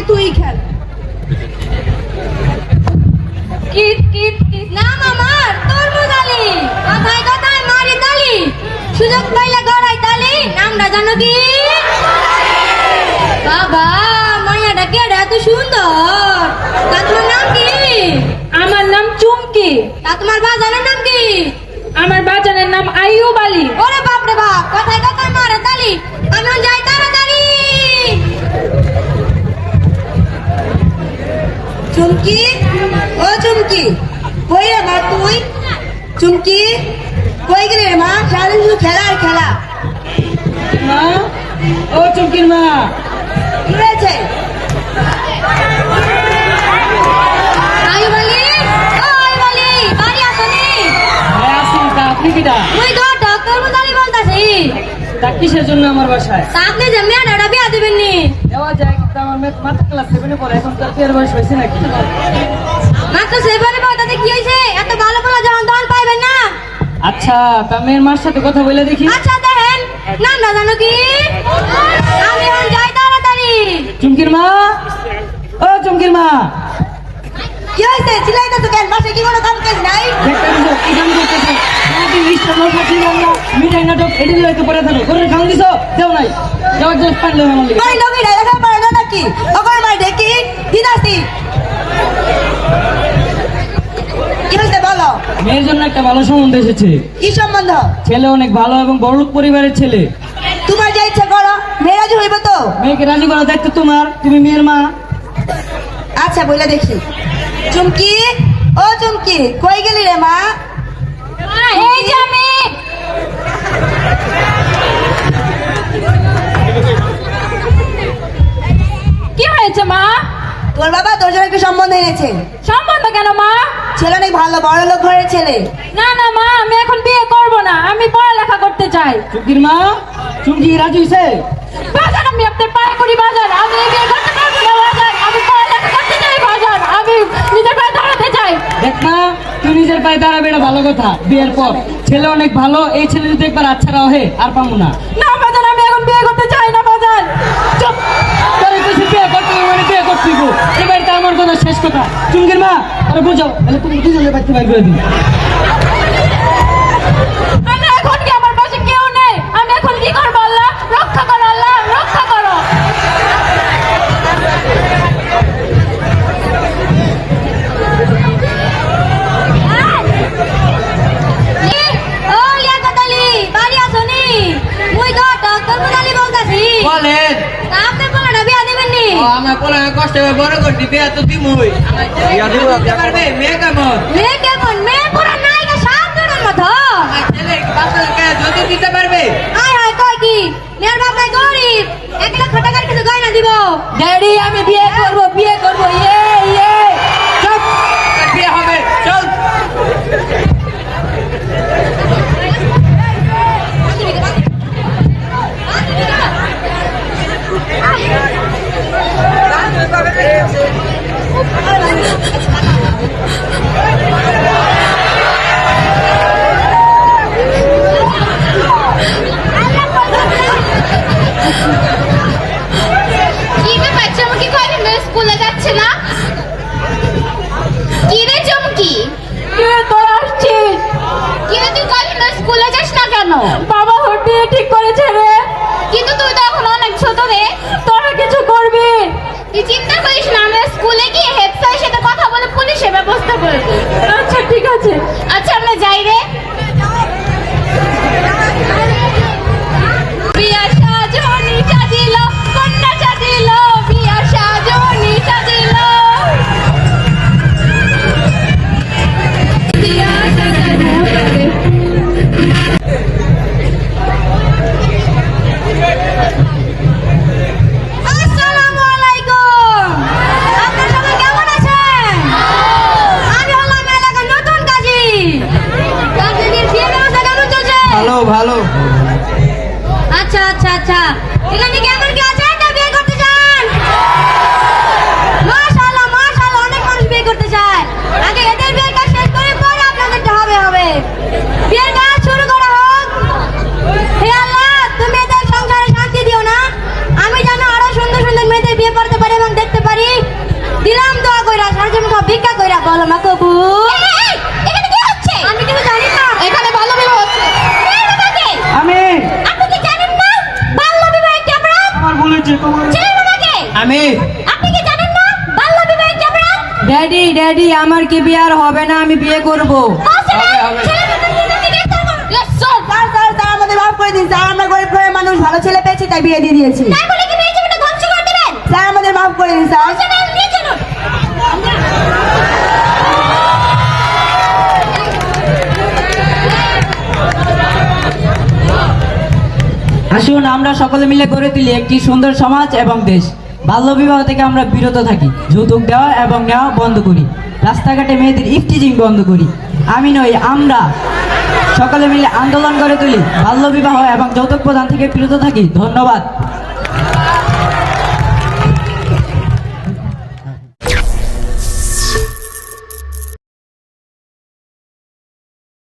করে তুই খেল। কিট কিট কিট নাম আমার তরমুজ আলি। কথায় কথায় মারি তালি। সুযোগ পাইলে গড়াই তালি। নামটা জানো কি? বাবা মাইয়াটা কেড়ে? এত সুন্দর। তা তোমার নাম কি? আমার নাম চুমকি। তা তোমার বাজারের নাম কি? আমার বাজারের নাম আইয়ুব আলী। ওরে বাপরে বাপ কথায় কথায় মারে তালি। চুমকি ও চুমকি কই রে মা তুই চুমকি কই গেলি রে মা সারাদিন শুধু খেলা আর খেলা মা ও চুমকির মা কি হয়েছে আয়ু বলি ও আয়ু বলি বাড়ি আসনি হ্যাঁ আসি তা আপনি কিটা মুই তো ডক্টর মুদালি বলতাছি তা কিসের জন্য আমার বাসায়? আপনি যে মেয়েটা বিয়া দিবেন নি। দেওয়া যায় কিন্তু আমার মেয়ে মাত্র ক্লাস সেভেনে পড়ে এখন তার বিয়ের বয়স হয়েছে নাকি? মাত্র সেবারে তাতে কি হয়েছে? এত ভালো ভালো যখন তখন পাইবেন না। আচ্ছা তা মেয়ের মার সাথে কথা বলে দেখি। আচ্ছা দেখেন। নাম না জানো কি? আমি এখন যাই তাড়াতাড়ি। চুমকির মা? ও চুমকির মা। কি হয়েছে? চিল্লাইতে তো কেন বাসে কি কোনো কাম কাজ নাই দেখতে দিছো কি গান করতেছো কি মেয়ের জন্য একটা ভালো সম্বন্ধ এসেছে কি সম্বন্ধ ছেলে অনেক ভালো এবং বড়লোক পরিবারের ছেলে তোমার যা ইচ্ছা করো মেয়ে মেয়েরাজি হইব তো মেয়েকে রাজি করার দায়িত্ব তোমার তুমি মেয়ের মা আচ্ছা বলে দেখি চুমকি ও চুমকি কই গেলি রে মা এই যে আমি কি হয়েছে মা? তোর বাবা তোর জন্য একটা সম্বন্ধ এনেছে। সম্বন্ধ কেন মা? ছেলে অনেক ভালো বড় লোক ঘরের ছেলে। না না মা আমি এখন বিয়ে করব না আমি পড়ালেখা করতে চাই। চুমকির মা চুমকি রাজি হয়েছে বাজার আমি আপনার পায়ে করি বাজার আমি এই বিয়ে করতে পারব না বাজার আমি পড়ালেখা করতে চাই বাজার আমি নিজের পায়ে দাঁড়াতে চাই। দেখ মা তুই নিজের পায়ে দাঁড়াবে এটা ভালো কথা বিয়ের পর। ছেলে অনেক ভালো এই ছেলে যদি একবার আচ্ছা রহে আর পাবো না। না বাজার আমি এখন বিয়ে করতে চাই না বাজার চুপ! তোর কিছু বিয়ে করতে মানে বিয়ে করতে গো এবার তো আমার কথা শেষ কথা। চুমকির মা আরে বুঝাও। তাহলে তুমি দুজনে বাড়তে বাইর করে আপনি বিয়া দিবেন নি ও আমার পোলা কষ্ট বড় করছি বিয়া তো দিমই। পারবে? মেয়ে কেমন? মেয়ে কেমন? মেয়ে পুরা নায়িকা সাত জনের মতো। ছেলে বাচ্চা কে যদি দিতে পারবে? আয় কি? মেয়ের বাপ নাই গরিব। এক লক্ষ টাকার কিছু গয়না দিব। ড্যাডি আমি বিয়ে করব বিয়ে করব ইয়ে। কেন 你看这个 আমি আপনি কি জানেন না? বাল্য অপরাধ ড্যাডি ড্যাডি আমার কি বিয়ে আর হবে না? আমি বিয়ে করব। হবে, হবে। ভালো ছেলে পেয়েছি তাই বিয়ে দিয়ে দিয়েছি। তাই বলে কি মেয়ে জীবনটা ধ্বংস করে দেবেন? স্যার আমাদের মাফ করে দিন স্যার চলেন নিয়ে চলুন। আসুন আমরা সকলে মিলে গড়ে তুলি একটি সুন্দর সমাজ এবং দেশ। বাল্যবিবাহ থেকে আমরা বিরত থাকি, যৌতুক দেওয়া এবং নেওয়া বন্ধ করি, রাস্তাঘাটে মেয়েদের ইফটিজিং বন্ধ করি। আমি নই, আমরা সকলে মিলে আন্দোলন করে তুলি, বাল্যবিবাহ এবং যৌতুক প্রদান থেকে বিরত থাকি। ধন্যবাদ।